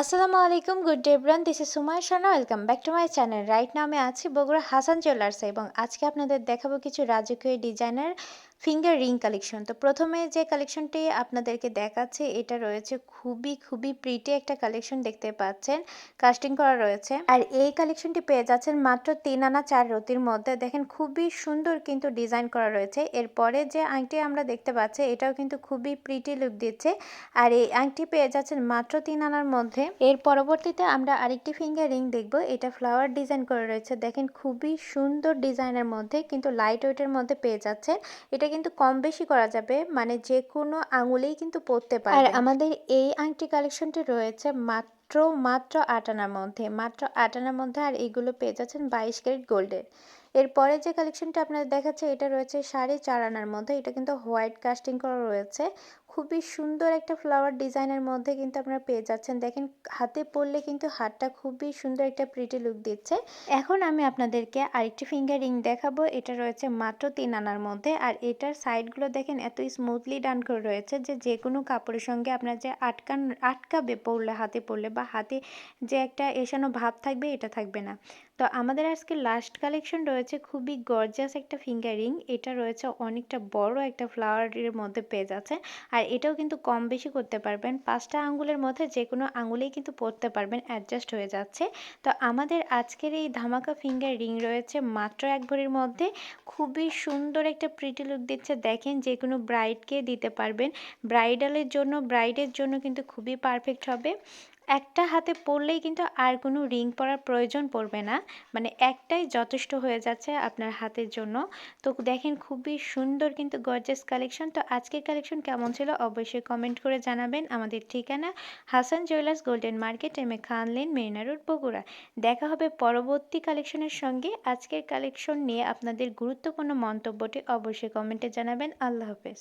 আসসালামু আলাইকুম good day bran this is Sumai Sharma welcome back to my channel right নামে আছি Bogura Hasan jewellers এবং আজকে আপনাদের দেখাবো কিছু রাজকীয় ডিজাইনার ফিঙ্গার রিং কালেকশন তো প্রথমে যে কালেকশনটি আপনাদেরকে দেখাচ্ছে, এটা রয়েছে খুবই খুবই প্রিটি একটা কালেকশন দেখতে পাচ্ছেন। কাস্টিং করা রয়েছে। আর এই কালেকশনটি পেয়ে যাচ্ছেন মাত্র তিন আনা চার রতির মধ্যে। দেখেন খুবই সুন্দর কিন্তু ডিজাইন করা রয়েছে। এরপরে যে আংটি আমরা দেখতে পাচ্ছি, এটাও কিন্তু খুবই প্রিটি লুক দিচ্ছে। আর এই আংটি পেয়ে যাচ্ছেন মাত্র তিন আনার মধ্যে। এর পরবর্তীতে আমরা আরেকটি ফিঙ্গার রিং দেখব। এটা ফ্লাওয়ার ডিজাইন করা রয়েছে। দেখেন খুবই সুন্দর ডিজাইনের মধ্যে কিন্তু লাইট ওয়েটের মধ্যে পেয়ে যাচ্ছে এটা কিন্তু কম বেশি করা যাবে মানে যে কোনো আঙুলেই কিন্তু পরতে পারে আর আমাদের এই আংটি কালেকশনটি রয়েছে মাত্র মাত্র আট আনার মধ্যে মাত্র আট আনার মধ্যে আর এইগুলো পেয়ে যাচ্ছেন বাইশ ক্যারেট গোল্ডের। এরপরে যে কালেকশনটা আপনাদের দেখাচ্ছে এটা রয়েছে সাড়ে চার আনার মধ্যে এটা কিন্তু হোয়াইট কাস্টিং করা রয়েছে। খুবই সুন্দর একটা ফ্লাওয়ার ডিজাইনের মধ্যে কিন্তু আপনারা পেয়ে যাচ্ছেন। দেখেন, হাতে পরলে কিন্তু হাতটা খুবই সুন্দর একটা প্রিটি লুক দিচ্ছে। এখন আমি আপনাদেরকে আরেকটি ফিঙ্গার রিং দেখাবো। এটা রয়েছে মাত্র তিন আনার মধ্যে। আর এটার সাইডগুলো দেখেন, এত স্মুথলি ডান করে রয়েছে যে যে কোনো কাপড়ের সঙ্গে আপনার যে আটকান, আটকাবে পড়লে, হাতে পড়লে বা হাতে যে একটা এসানো ভাব থাকবে, এটা থাকবে না। তো আমাদের আজকে লাস্ট কালেকশন রয়েছে খুবই গর্জাস একটা ফিঙ্গারিং এটা রয়েছে অনেকটা বড় একটা ফ্লাওয়ারের মধ্যে পেয়ে যাচ্ছে আর এটাও কিন্তু কম বেশি করতে পারবেন। পাঁচটা আঙ্গুলের মধ্যে যে কোনো আঙ্গুলেই কিন্তু পরতে পারবেন অ্যাডজাস্ট হয়ে যাচ্ছে। তো আমাদের আজকের এই ধামাকা ফিঙ্গার রিং রয়েছে মাত্র এক ভরির মধ্যে। খুবই সুন্দর একটা প্রিটি লুক দিচ্ছে। দেখেন যে কোনো ব্রাইডকে দিতে পারবেন। ব্রাইডালের জন্য ব্রাইডের জন্য কিন্তু খুবই পারফেক্ট হবে। একটা হাতে পরলেই কিন্তু আর কোনো রিং পরার প্রয়োজন পড়বে না। মানে একটাই যথেষ্ট হয়ে যাচ্ছে আপনার হাতের জন্য। তো দেখেন খুবই সুন্দর কিন্তু গর্জেস কালেকশন তো আজকের কালেকশন কেমন ছিল অবশ্যই কমেন্ট করে জানাবেন। আমাদের ঠিকানা Hasan jewellers golden market M A Khan lane Marina road Bogura. দেখা হবে পরবর্তী কালেকশনের সঙ্গে। আজকের কালেকশন নিয়ে আপনাদের গুরুত্বপূর্ণ মন্তব্যটি অবশ্যই কমেন্টে জানাবেন। আল্লাহ হাফেজ।